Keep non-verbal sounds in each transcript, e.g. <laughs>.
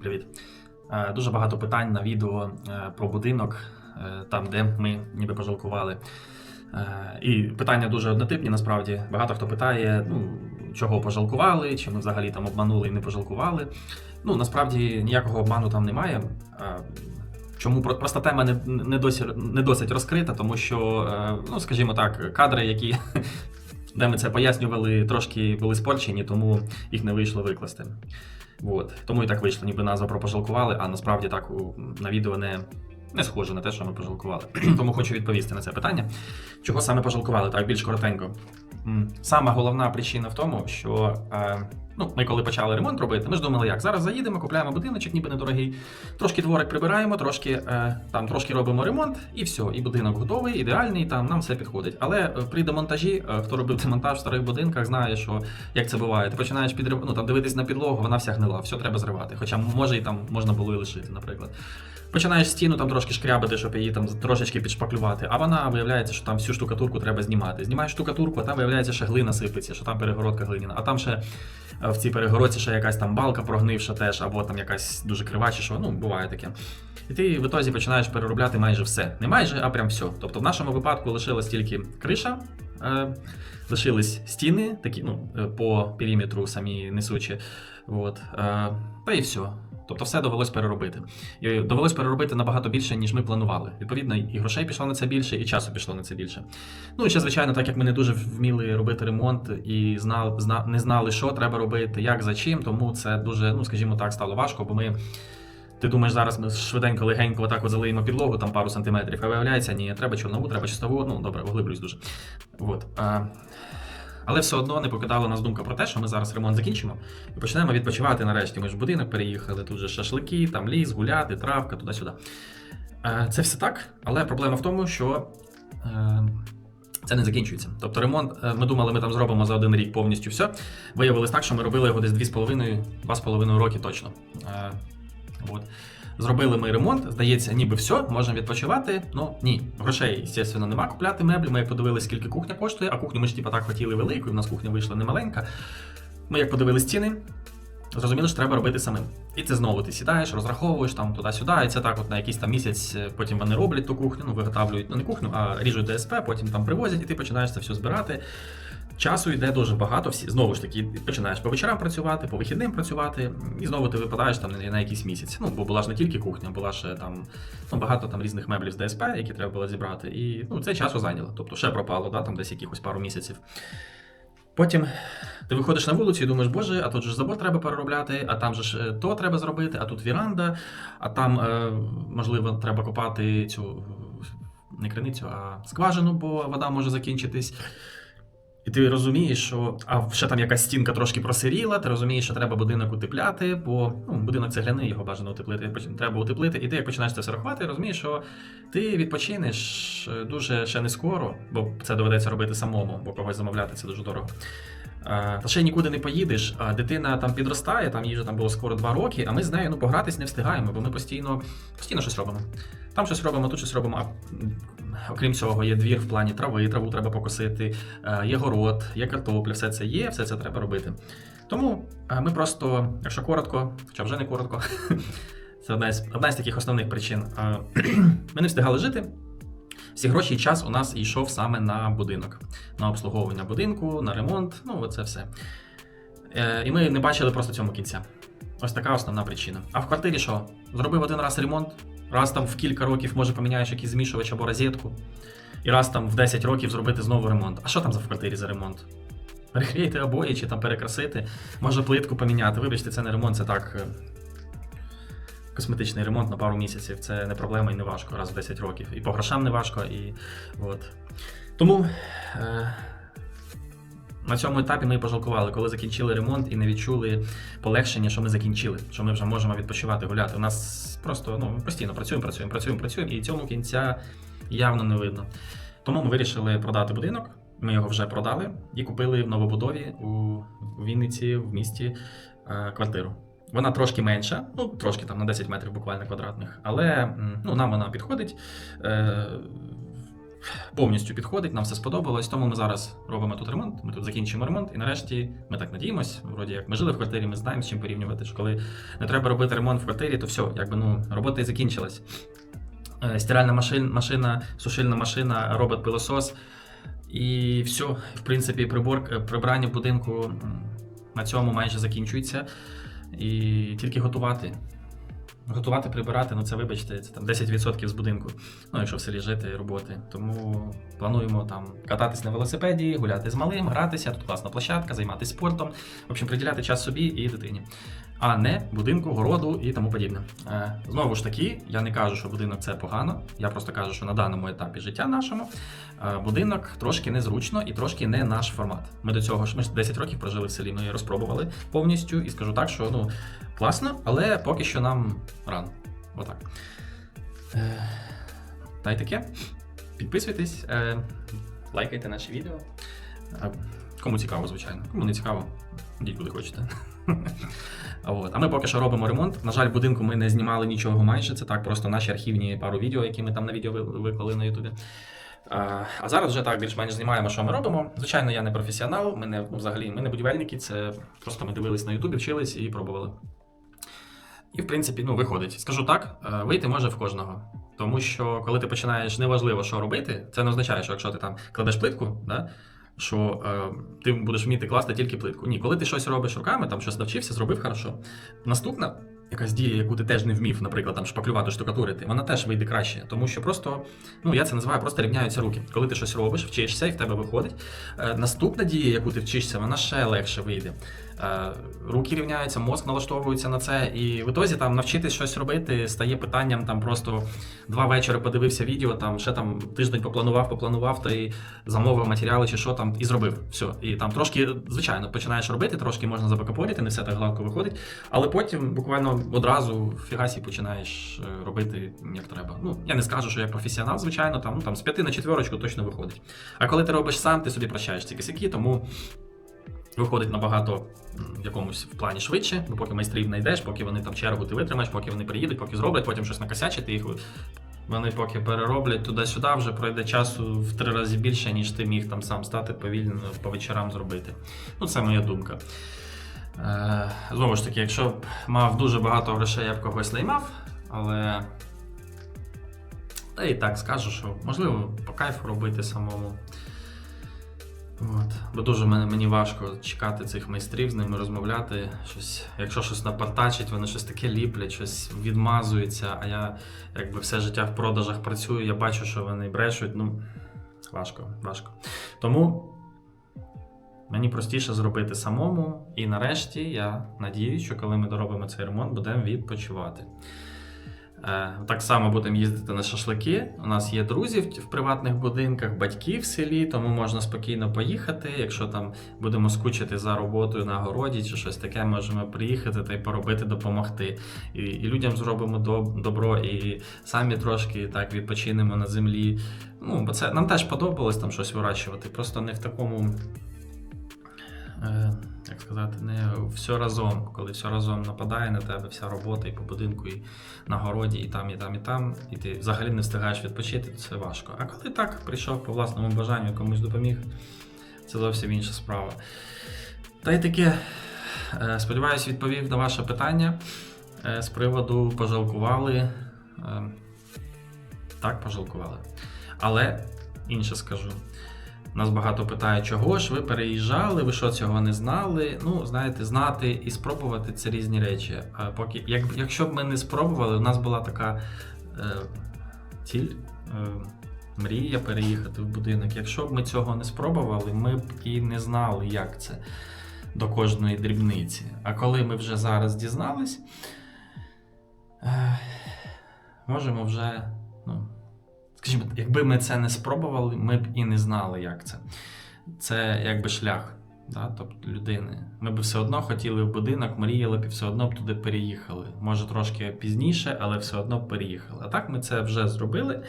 Привіт. Е, Дуже багато питань на відео е, про будинок, е, там, де ми ніби пожалкували. І питання дуже однотипні, насправді. Багато хто питає, ну, чого пожалкували, чи ми взагалі там обманули і не пожалкували. Ну, насправді ніякого обману там немає. Чому про- просто тема не, не, не досить розкрита, тому що, ну, скажімо так, кадри, які, <laughs> де ми це пояснювали, трошки були спорчені, тому їх не вийшло викласти. От. Тому і так вийшло, ніби назва про пожалкували, а насправді так на відео не, не схоже на те, що ми пожалкували. <clears throat> Тому хочу відповісти на це питання. Чого саме пожалкували? Так, більш коротенько. Сама головна причина в тому, що е, ну, ми коли почали ремонт робити, ми ж думали, як зараз заїдемо, купляємо будиночок, ніби недорогий, трошки дворик прибираємо, трошки е, там трошки робимо ремонт, і все, і будинок готовий, ідеальний, там нам все підходить. Але е, при демонтажі, е, хто робив демонтаж в старих будинках, знає, що як це буває. Ти починаєш підрив... ну, там, дивитись на підлогу, вона вся гнила, все треба зривати. Хоча може і там можна було і лишити, наприклад. Починаєш стіну там трошки шкрябати, щоб її там трошечки підшпаклювати, а вона виявляється, що там всю штукатурку треба знімати. Знімаєш штукатурку, а там виявляється, що глина сипеться, що там перегородка глиняна, а там ще е, в цій перегородці ще якась там балка прогнивша теж, або там якась дуже крива, чи що, ну буває таке. І ти в ітозі починаєш переробляти майже все. Не майже, а прям все. Тобто в нашому випадку лишилась тільки криша, е, лишились стіни, такі, ну, е, по периметру самі несучі. От, е, та і все. Тобто все довелось переробити. І довелось переробити набагато більше, ніж ми планували. Відповідно, і грошей пішло на це більше, і часу пішло на це більше. Ну і ще, звичайно, так як ми не дуже вміли робити ремонт і знали, зна, не знали, що треба робити, як за чим, тому це дуже, ну скажімо так, стало важко, бо ми. Ти думаєш, зараз ми швиденько, легенько отак от залиємо підлогу, там пару сантиметрів, а виявляється, ні, треба чорнову, треба чистову, ну добре, оглиблюсь дуже. От. Але все одно не покидала нас думка про те, що ми зараз ремонт закінчимо і почнемо відпочивати нарешті. Ми ж в будинок переїхали, тут же шашлики, там ліс, гуляти, травка, туди-сюди. Е, Це все так, але проблема в тому, що е, це не закінчується. Тобто ремонт, е, ми думали, ми там зробимо за один рік повністю все. Виявилось так, що ми робили його десь 2,5-2,5 роки точно. От. Зробили ми ремонт, здається, ніби все, можемо відпочивати. Ну ні, грошей, звісно, нема купляти меблі. Ми подивилися, скільки кухня коштує, а кухню ми ж типа так хотіли велику, і в нас кухня вийшла немаленька. Ми як подивились ціни, зрозуміли, що треба робити самим. І це знову ти сідаєш, розраховуєш там туди-сюди, і це так, от на якийсь там місяць, е, потім вони роблять ту кухню, ну виготовлюють ну, не кухню, а ріжуть ДСП, потім там привозять, і ти починаєш це все збирати. Часу йде дуже багато. Всі знову ж таки починаєш по вечорам працювати, по вихідним працювати, і знову ти випадаєш там на, якийсь місяць. Ну бо була ж не тільки кухня, була ще там ну, багато там різних меблів з ДСП, які треба було зібрати. І ну це часу зайняло. Тобто ще пропало, да, там десь якихось пару місяців. Потім ти виходиш на вулицю і думаєш, боже, а тут же ж забор треба переробляти, а там же ж е, то треба зробити, а тут віранда, а там, е, можливо, треба копати цю не криницю, а скважину, бо вода може закінчитись. І ти розумієш, що а ще там якась стінка трошки просиріла, ти розумієш, що треба будинок утепляти, бо ну, будинок цегляний, його бажано утеплити, треба утеплити. І ти як починаєш це все рахувати, розумієш, що ти відпочинеш е, дуже ще не скоро, бо це доведеться робити самому, бо когось замовляти це дуже дорого. А, Та ще нікуди не поїдеш, а дитина там підростає, там їй вже там було скоро два роки, а ми з нею ну, погратись не встигаємо, бо ми постійно, постійно щось робимо. Там щось робимо, тут щось робимо. А окрім цього, є двір в плані трави, траву треба покосити, е, є город, є картопля, все це є, все це треба робити. Тому е, ми просто, якщо коротко, хоча вже не коротко, <laughs> це одна з, одна з таких основних причин. е, <clears throat> Ми не встигали жити. Всі гроші і час у нас йшов саме на будинок, на обслуговування будинку, на ремонт, ну оце все. Е, і ми не бачили просто цьому кінця. Ось така основна причина. А в квартирі що? Зробив один раз ремонт, раз там в кілька років може поміняєш якийсь змішувач або розетку, і раз там в 10 років зробити знову ремонт. А що там за в квартирі за ремонт? Переклеїти обої чи там перекрасити, може плитку поміняти. Вибачте, це не ремонт, це так. Косметичний ремонт на пару місяців це не проблема і не важко раз в 10 років. І по грошам не важко, і от. Тому е, на цьому етапі ми пожалкували, коли закінчили ремонт і не відчули полегшення, що ми закінчили, що ми вже можемо відпочивати, гуляти. У нас просто ну, постійно працюємо, працюємо, працюємо, працюємо, і цьому кінця явно не видно. Тому ми вирішили продати будинок. Ми його вже продали і купили в новобудові у Вінниці в місті е, квартиру. Вона трошки менша, ну трошки там на 10 метрів буквально квадратних, але ну, нам вона підходить. Е, повністю підходить, нам все сподобалось, тому ми зараз робимо тут ремонт. Ми тут закінчимо ремонт, і нарешті ми так надіємось. Вроді як ми жили в квартирі, ми знаємо з чим порівнювати. Що коли не треба робити ремонт в квартирі, то все, якби ну робота і закінчилась. Е, Стиральна машин, машина, сушильна машина, робот-пилосос. І все, в принципі, прибор, прибрання в будинку на цьому майже закінчується. І тільки готувати. Готувати, прибирати, ну це вибачте, це там 10% з будинку. Ну, якщо в селі жити, роботи. Тому плануємо там кататись на велосипеді, гуляти з малим, гратися. Тут класна площадка, займатися спортом. В общем, приділяти час собі і дитині. А не будинку, городу і тому подібне. Е, знову ж таки, я не кажу, що будинок це погано. Я просто кажу, що на даному етапі життя нашому е, будинок трошки незручно і трошки не наш формат. Ми до цього ж ми 10 років прожили в селі, ми її розпробували повністю і скажу так, що ну класно, але поки що нам рано. Отак. Е, Та й таке. Підписуйтесь, е, лайкайте наші відео. Кому цікаво, звичайно. Кому не цікаво, йдіть куди хочете. <laughs> От. А ми поки що робимо ремонт. На жаль, в будинку ми не знімали нічого майже. Це так, просто наші архівні пару відео, які ми там на відео виклали на Ютубі. А, а зараз вже так більш-менш знімаємо, що ми робимо. Звичайно, я не професіонал, ми не ну, взагалі ми не будівельники, це просто ми дивились на Ютубі, вчились і пробували. І, в принципі, ну, виходить. Скажу так, е, вийти може в кожного. Тому що коли ти починаєш неважливо, що робити, це не означає, що якщо ти там кладеш плитку, да, що е, ти будеш вміти класти тільки плитку. Ні, коли ти щось робиш руками, там щось навчився, зробив хорошо. Наступна якась дія, яку ти теж не вмів, наприклад, там шпаклювати, штукатурити, вона теж вийде краще, тому що просто, ну я це називаю, просто рівняються руки. Коли ти щось робиш, вчишся і в тебе виходить. Е, наступна дія, яку ти вчишся, вона ще легше вийде. Е, руки рівняються, мозк налаштовується на це, і в ітозі там навчитись щось робити стає питанням там просто два вечори подивився відео, там ще там тиждень попланував, попланував, та й замовив матеріали чи що там, і зробив. Все. І там трошки, звичайно, починаєш робити, трошки можна забакапорити, не все так гладко виходить. Але потім буквально одразу фігасі починаєш е, робити як треба. Ну, я не скажу, що я професіонал, звичайно, там, ну, там з п'яти на четверочку точно виходить. А коли ти робиш сам, ти собі прощаєш ці косяки, тому виходить набагато в якомусь в плані швидше, бо поки майстрів знайдеш, поки вони там чергу ти витримаєш, поки вони приїдуть, поки зроблять, потім щось накосячить, ти їх. Вони поки перероблять туди-сюди, вже пройде часу в три рази більше, ніж ти міг там сам стати повільно по вечорам зробити. Ну, це моя думка. Е, знову ж таки, якщо б мав дуже багато грошей, я б когось наймав, але. Та і так скажу, що можливо по кайфу робити самому. Бо дуже мені важко чекати цих майстрів, з ними розмовляти. Щось, якщо щось напартачить, вони щось таке ліплять, щось відмазується. А я якби все життя в продажах працюю, я бачу, що вони брешуть. Ну, важко, важко. Тому мені простіше зробити самому. І нарешті я надіюсь, що коли ми доробимо цей ремонт, будемо відпочивати. Е, Так само будемо їздити на шашлики. У нас є друзі в- приватних будинках, батьки в селі, тому можна спокійно поїхати. Якщо там будемо скучити за роботою на городі чи щось таке, можемо приїхати та й поробити, допомогти. І, і людям зробимо доб- добро, і самі трошки так відпочинемо на землі. Ну, бо це нам теж подобалось там щось вирощувати, просто не в такому. Е, як сказати, не все разом, коли все разом нападає на тебе, вся робота і по будинку, і на городі, і там, і там, і там, і ти взагалі не встигаєш відпочити, це важко. А коли так прийшов по власному бажанню, комусь допоміг, це зовсім інша справа. Та й таке, е, сподіваюсь, відповів на ваше питання е, з приводу пожалкували. Е, Так, пожалкували. Але інше скажу. Нас багато питають, чого ж ви переїжджали, ви що цього не знали. Ну, знаєте, знати і спробувати це різні речі. А поки, як, якщо б ми не спробували, у нас була така е, ціль, е, мрія переїхати в будинок. Якщо б ми цього не спробували, ми б і не знали, як це до кожної дрібниці. А коли ми вже зараз дізнались, е, можемо вже. Ну, Скажімо, якби ми це не спробували, ми б і не знали, як це. Це якби шлях да, тобто людини. Ми б все одно хотіли в будинок, мріяли б і все одно б туди переїхали. Може трошки пізніше, але все одно б переїхали. А так ми це вже зробили,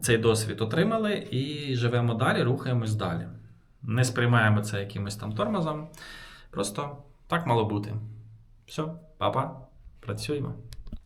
цей досвід отримали і живемо далі, рухаємось далі. Не сприймаємо це якимось там тормозом. Просто так мало бути. Все, папа, працюємо.